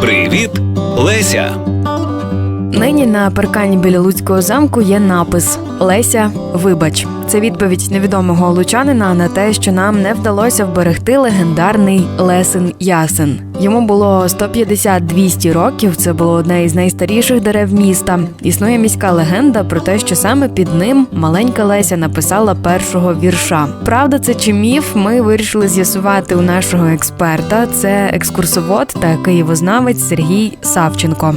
Привіт, Леся. Нині на паркані біля Луцького замку є напис Леся, вибач. Це відповідь невідомого лучанина на те, що нам не вдалося вберегти легендарний Лесин Ясен. Йому було 150-200 років. Це було одне із найстаріших дерев міста. Існує міська легенда про те, що саме під ним маленька Леся написала першого вірша. Правда, це чи міф? Ми вирішили з'ясувати у нашого експерта. Це екскурсовод та києвознавець Сергій Савченко.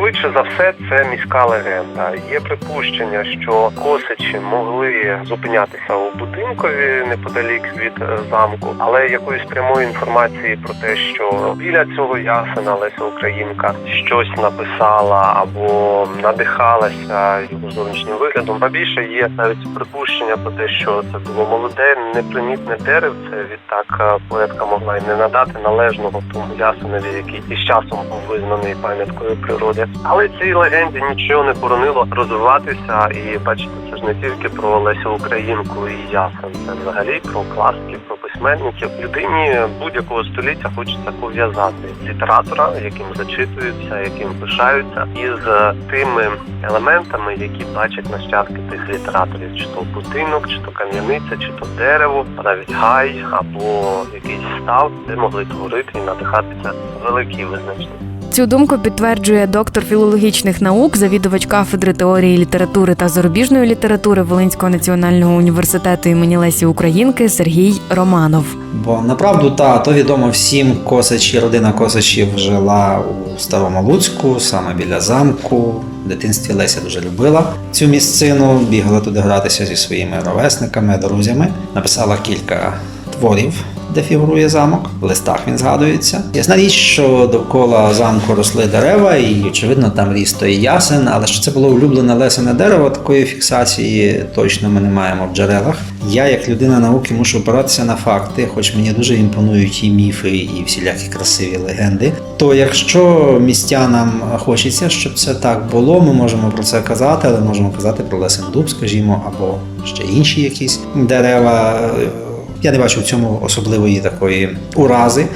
Швидше за все, це міська легенда. Є припущення, що косичі могли зупинятися у будинкові неподалік від е, замку, але якоїсь прямої інформації про те, що біля цього ясена Леся Українка щось написала або надихалася його зовнішнім виглядом. А більше є навіть припущення про те, що це було молоде, непримітне деревце. Відтак е, поетка могла й не надати належного тому ясенові, який із часом був визнаний пам'яткою природи. Але цій легенді нічого не боронило розвиватися. І бачите, це ж не тільки про Лесю Українку і Ясен, це взагалі про класиків, про письменників. Людині будь-якого століття хочеться пов'язати літератора, яким зачитуються, яким пишаються, із тими елементами, які бачать нащадки тих літераторів, чи то будинок, чи то кам'яниця, чи то дерево, навіть гай або якийсь став, де могли творити і надихатися великі визначні. Цю думку підтверджує доктор філологічних наук, завідувач кафедри теорії літератури та зарубіжної літератури Волинського національного університету імені Лесі Українки Сергій Романов. Бо направду та то відомо всім косачі, родина косачів жила у Старому Луцьку, саме біля замку. В дитинстві Леся дуже любила цю місцину, бігала туди гратися зі своїми ровесниками, друзями. Написала кілька творів, де фігурує замок. В листах він згадується. Ясна річ, що довкола замку росли дерева, і очевидно там ріс той ясен, але що це було улюблене лесене дерево, такої фіксації точно ми не маємо в джерелах. Я, як людина науки, мушу опиратися на факти, хоч мені дуже імпонують і міфи, і всілякі красиві легенди. То якщо містянам хочеться, щоб це так було, ми можемо про це казати, але можемо казати про лесен дуб, скажімо, або ще інші якісь дерева. Я не бачу в цьому особливої такої урази.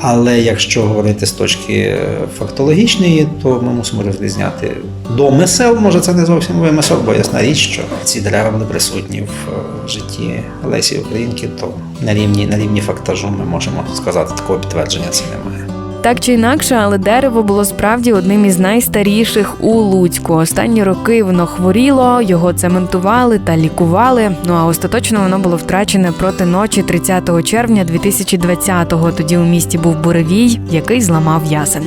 Але якщо говорити з точки фактологічної, то ми мусимо розрізняти домисел. Може, це не зовсім вимисел, бо ясна річ, що ці дерева були присутні в е, житті Лесі Українки, то на рівні, на рівні фактажу ми можемо сказати, такого підтвердження це немає. Так чи інакше, але дерево було справді одним із найстаріших у Луцьку. Останні роки воно хворіло, його цементували та лікували. Ну а остаточно воно було втрачене проти ночі 30 червня 2020-го. Тоді у місті був буревій, який зламав ясен.